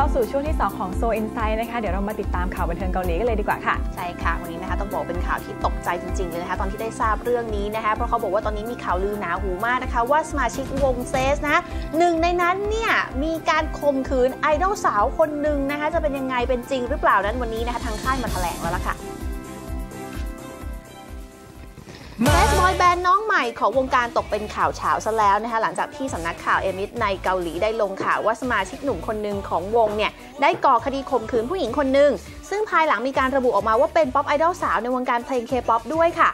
เข้าสู่ช่วงที่ 2 ของโซอินไซด์นะคะ เดี๋ยวเรามาติดตามข่าวบันเทิงเกาหลีกันเลยดีกว่าค่ะ ใช่ค่ะ วันนี้นะคะต้องบอกเป็นข่าวที่ตกใจจริง ๆ เลยนะคะ ตอนที่ได้ทราบเรื่องนี้นะคะ เพราะเขาบอกว่าตอนนี้มีข่าวลือหนาหูมากนะคะ ว่าสมาชิกวงเซสนะหนึ่งในนั้นเนี่ยมีการข่มขืนไอดอลสาวคนหนึ่งนะคะ จะเป็นยังไงเป็นจริงหรือเปล่านั้นวันนี้นะคะทางค่ายมาแถลงแล้วล่ะค่ะ แมสบอยแบนด์น้องใหม่ของวงการตกเป็นข่าวเฉาซะแล้วนะคะหลังจากที่สำนักข่าวเอมิสในเกาหลีได้ลงข่าวว่าสมาชิกหนุ่มคนหนึ่งของวงเนี่ยได้ก่อคดีข่มขืนผู้หญิงคนหนึ่งซึ่งภายหลังมีการระบุออกมาว่าเป็นป๊อปไอดอลสาวในวงการเพลงเคป๊อปด้วยค่ะ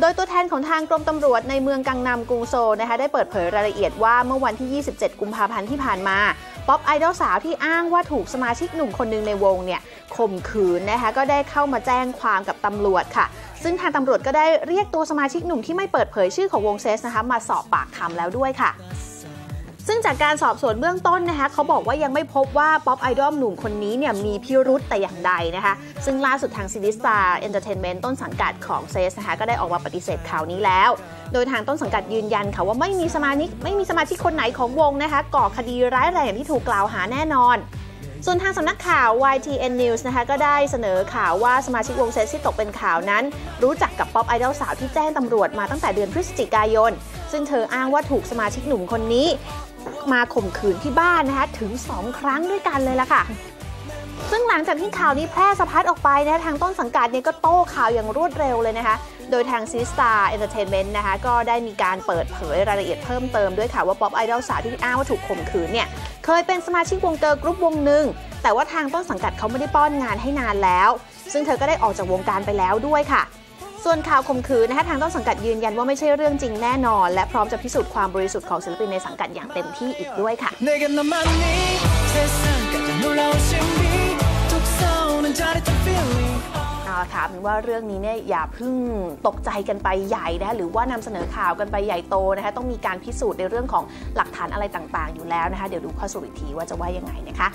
โดยตัวแทนของทางกรมตำรวจในเมืองกังนำกรุงโซนะคะได้เปิดเผยรายละเอียดว่าเมื่อวันที่ 27 กุมภาพันธ์ที่ผ่านมา ป๊อปไอดอลสาวที่อ้างว่าถูกสมาชิกหนุ่มคนหนึ่งในวงเนี่ยข่มขืนนะคะก็ได้เข้ามาแจ้งความกับตำรวจค่ะ ซึ่งทางตำรวจก็ได้เรียกตัวสมาชิกหนุ่มที่ไม่เปิดเผยชื่อของวงเซสนะคะมาสอบปากคำแล้วด้วยค่ะ ซึ่งจากการสอบสวนเบื้องต้นนะคะเขาบอกว่ายังไม่พบว่าป๊อปไอดอลหนุ่มคนนี้เนี่ยมีพิรุษแต่อย่างใดนะคะ ซึ่งล่าสุดทางซินิสตาเอนเตอร์เทนเมนต์ต้นสังกัดของเซสนะคะก็ได้ออกมาปฏิเสธข่าวนี้แล้ว โดยทางต้นสังกัดยืนยันค่ะว่าไม่มีสมาชิกไม่มีสมาชิกคนไหนของวงนะคะก่อคดีร้ายแรงอย่างที่ถูกกล่าวหาแน่นอน ส่วนทางสำนักข่าว YTN News นะคะก็ได้เสนอข่าวว่าสมาชิกวงเซตที่ตกเป็นข่าวนั้น รู้จักกับป๊อปไอดอลสาวที่แจ้งตำรวจมาตั้งแต่เดือนพฤศจิกายน ซึ่งเธออ้างว่าถูกสมาชิกหนุ่มคนนี้ มาข่มขืนที่บ้านนะคะถึง 2 ครั้งด้วยกันเลยล่ะค่ะ ซึ่งหลังจากที่ข่าวนี้แพร่สะพัดออกไปนะทางต้นสังกัดเนี่ยก็โต้ข่าวอย่างรวดเร็วเลยนะคะ โดยทางซีสตาร์เอนเตอร์เทนเมนต์นะคะก็ได้มีการเปิดเผยรายละเอียดเพิ่มเติมด้วยค่ะว่าป๊อปไอดอลสาวที่อ้างว่าถูกข่มขืนเนี่ยเคยเป็นสมาชิกวงเกิร์ลกรุ๊ปวงหนึ่งแต่ว่าทางต้นสังกัดเขาไม่ได้ป้อนงานให้นานแล้ว ซึ่งเธอก็ได้ออกจากวงการไปแล้วด้วยค่ะส่วนข่าวข่มขืนนะคะทางต้นสังกัดยืนยันว่าไม่ใช่เรื่องจริงแน่นอน และพร้อมจะพิสูจน์ความบริสุทธิ์ของศิลปินในสังกัดอย่างเต็มที่อีกด้วยค่ะ ค่ะเป็นว่าเรื่องนี้เนี่ยอย่าเพิ่งตกใจกันไปใหญ่นะคะหรือว่านำเสนอข่าวกันไปใหญ่โตนะคะต้องมีการพิสูจน์ในเรื่องของหลักฐานอะไรต่างๆ อยู่แล้วนะคะเดี๋ยวดูข้อสรุปอีกทีว่าจะว่ายังไงนะคะ